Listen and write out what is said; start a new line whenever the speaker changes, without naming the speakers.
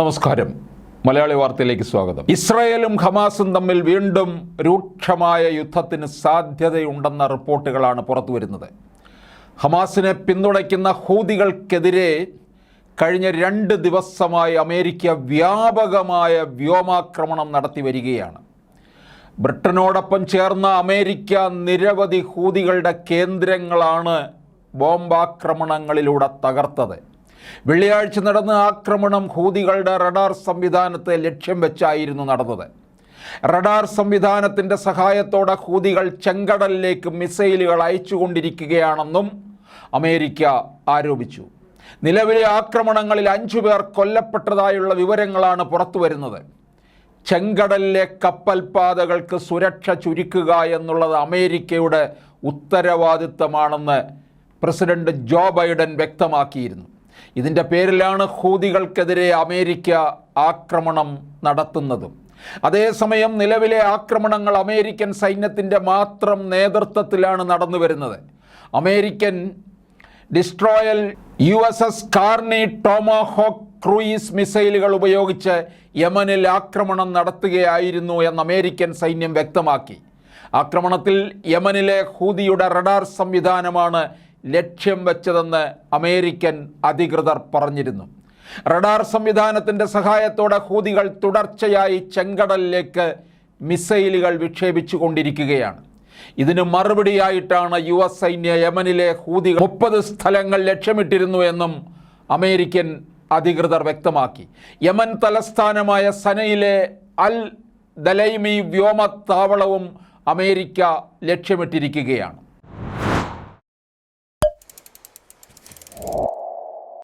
നമസ്കാരം. മലയാളി വാർത്തയിലേക്ക് സ്വാഗതം. ഇസ്രയേലും ഹമാസും തമ്മിൽ വീണ്ടും രൂക്ഷമായ യുദ്ധത്തിന് സാധ്യതയുണ്ടെന്ന റിപ്പോർട്ടുകളാണ് പുറത്തു വരുന്നത്. ഹമാസിനെ പിന്തുണയ്ക്കുന്ന ഹൂതികൾക്കെതിരെ കഴിഞ്ഞ രണ്ട് ദിവസമായി അമേരിക്ക വ്യാപകമായ വ്യോമാക്രമണം നടത്തി വരികയാണ്. ബ്രിട്ടനോടൊപ്പം ചേർന്ന അമേരിക്ക നിരവധി ഹൂതികളുടെ കേന്ദ്രങ്ങളാണ് ബോംബാക്രമണങ്ങളിലൂടെ തകർത്തത്. വെള്ളിയാഴ്ച നടന്ന ആക്രമണം ഹൂതികളുടെ റഡാർ സംവിധാനത്തെ ലക്ഷ്യം വെച്ചായിരുന്നു നടന്നത്. റഡാർ സംവിധാനത്തിന്റെ സഹായത്തോടെ ഹൂതികൾ ചെങ്കടലിലേക്ക് മിസൈലുകൾ അയച്ചുകൊണ്ടിരിക്കുകയാണെന്നും അമേരിക്ക ആരോപിച്ചു. നിലവിലെ ആക്രമണങ്ങളിൽ അഞ്ചു പേർ കൊല്ലപ്പെട്ടതായുള്ള വിവരങ്ങളാണ് പുറത്തുവരുന്നത്. ചെങ്കടലിലെ കപ്പൽപാതകൾക്ക് സുരക്ഷ ചുരുക്കുക എന്നുള്ളത് അമേരിക്കയുടെ ഉത്തരവാദിത്തമാണെന്ന് പ്രസിഡന്റ് ജോ ബൈഡൻ വ്യക്തമാക്കിയിരുന്നു. ഇതിന്റെ പേരിലാണ് ഹൂതികൾക്കെതിരെ അമേരിക്ക ആക്രമണം നടത്തുന്നതും. അതേസമയം നിലവിലെ ആക്രമണങ്ങൾ അമേരിക്കൻ സൈന്യത്തിന്റെ മാത്രം നേതൃത്വത്തിലാണ് നടന്നു വരുന്നത് American destroyer U S S Carney Tomahawk cruise മിസൈലുകൾ ഉപയോഗിച്ച് യമനിൽ ആക്രമണം നടത്തുകയായിരുന്നു എന്ന് അമേരിക്കൻ സൈന്യം വ്യക്തമാക്കി. ആക്രമണത്തിൽ യമനിലെ ഹൂതിയുടെ റഡാർ സംവിധാനമാണ് ലക്ഷ്യം വെച്ചതെന്ന് അമേരിക്കൻ അധികൃതർ പറഞ്ഞിരുന്നു. റഡാർ സംവിധാനത്തിന്റെ സഹായത്തോടെ ഹൂതികൾ തുടർച്ചയായി ചെങ്കടലിലേക്ക് മിസൈലുകൾ വിക്ഷേപിച്ചു കൊണ്ടിരിക്കുകയാണ് ഇതിന് മറുപടിയായിട്ടാണ് യു എസ് സൈന്യ യമനിലെ ഹൂതി മുപ്പത് സ്ഥലങ്ങൾ ലക്ഷ്യമിട്ടിരുന്നു എന്നും അമേരിക്കൻ അധികൃതർ വ്യക്തമാക്കി. യമൻ തലസ്ഥാനമായ സനയിലെ അൽ ദലൈമി വ്യോമത്താവളവും അമേരിക്ക ലക്ഷ്യമിട്ടിരിക്കുകയാണ്.